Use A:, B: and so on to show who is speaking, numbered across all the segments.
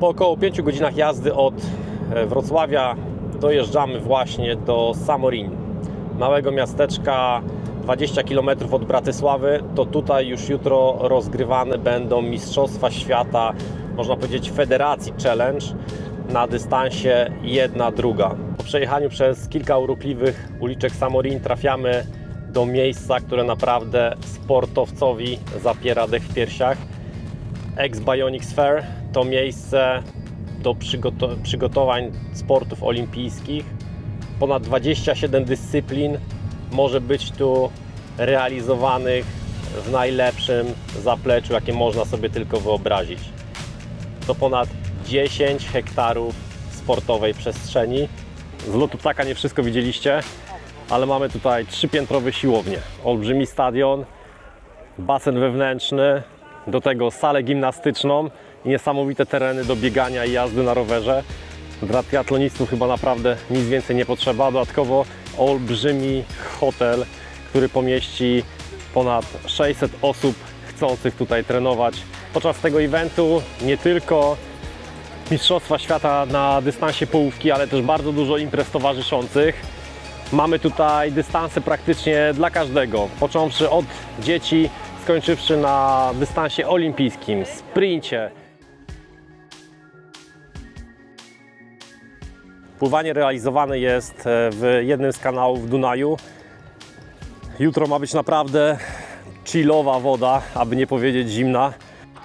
A: Po około 5 godzinach jazdy od e, Wrocławia dojeżdżamy właśnie do Samorin, małego miasteczka 20 km od Bratysławy. To tutaj już jutro rozgrywane będą Mistrzostwa Świata, można powiedzieć Federacji Challenge na dystansie jedna druga. Po przejechaniu przez kilka urokliwych uliczek Samorin trafiamy do miejsca, które naprawdę sportowcowi zapiera dech w piersiach. Ex-Bionics Fair to miejsce do przygoto- przygotowań sportów olimpijskich. Ponad 27 dyscyplin może być tu realizowanych w najlepszym zapleczu, jakie można sobie tylko wyobrazić. To ponad 10 hektarów sportowej przestrzeni. Z lotu ptaka nie wszystko widzieliście, ale mamy tutaj trzypiętrowe siłownie, olbrzymi stadion, basen wewnętrzny, do tego salę gimnastyczną i niesamowite tereny do biegania i jazdy na rowerze. Dla triatlonistów chyba naprawdę nic więcej nie potrzeba. Dodatkowo olbrzymi hotel, który pomieści ponad 600 osób chcących tutaj trenować. Podczas tego eventu nie tylko Mistrzostwa Świata na dystansie połówki, ale też bardzo dużo imprez towarzyszących. Mamy tutaj dystanse praktycznie dla każdego, począwszy od dzieci, skończywszy na dystansie olimpijskim, sprincie. Pływanie realizowane jest e, w jednym z kanałów Dunaju. Jutro ma być naprawdę chillowa woda, aby nie powiedzieć zimna.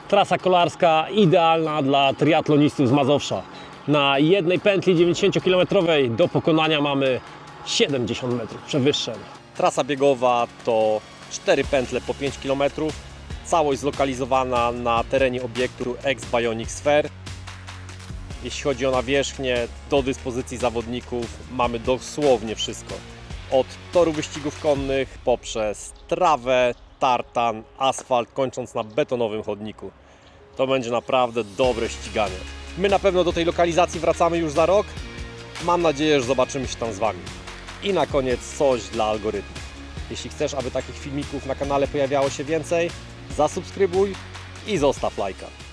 A: Trasa kolarska idealna dla triatlonistów z Mazowsza. Na jednej pętli 90-kilometrowej do pokonania mamy 70 metrów przewyższeń. Trasa biegowa to 4 pętle po 5 km. Całość zlokalizowana na terenie obiektu ex-Bionics Fair. Jeśli chodzi o nawierzchnię, do dyspozycji zawodników mamy dosłownie wszystko. Od toru wyścigów konnych poprzez trawę, tartan, asfalt, kończąc na betonowym chodniku. To będzie naprawdę dobre ściganie. My na pewno do tej lokalizacji wracamy już za rok. Mam nadzieję, że zobaczymy się tam z Wami. I na koniec coś dla algorytmu. Jeśli chcesz, aby takich filmików na kanale pojawiało się więcej, zasubskrybuj i zostaw lajka.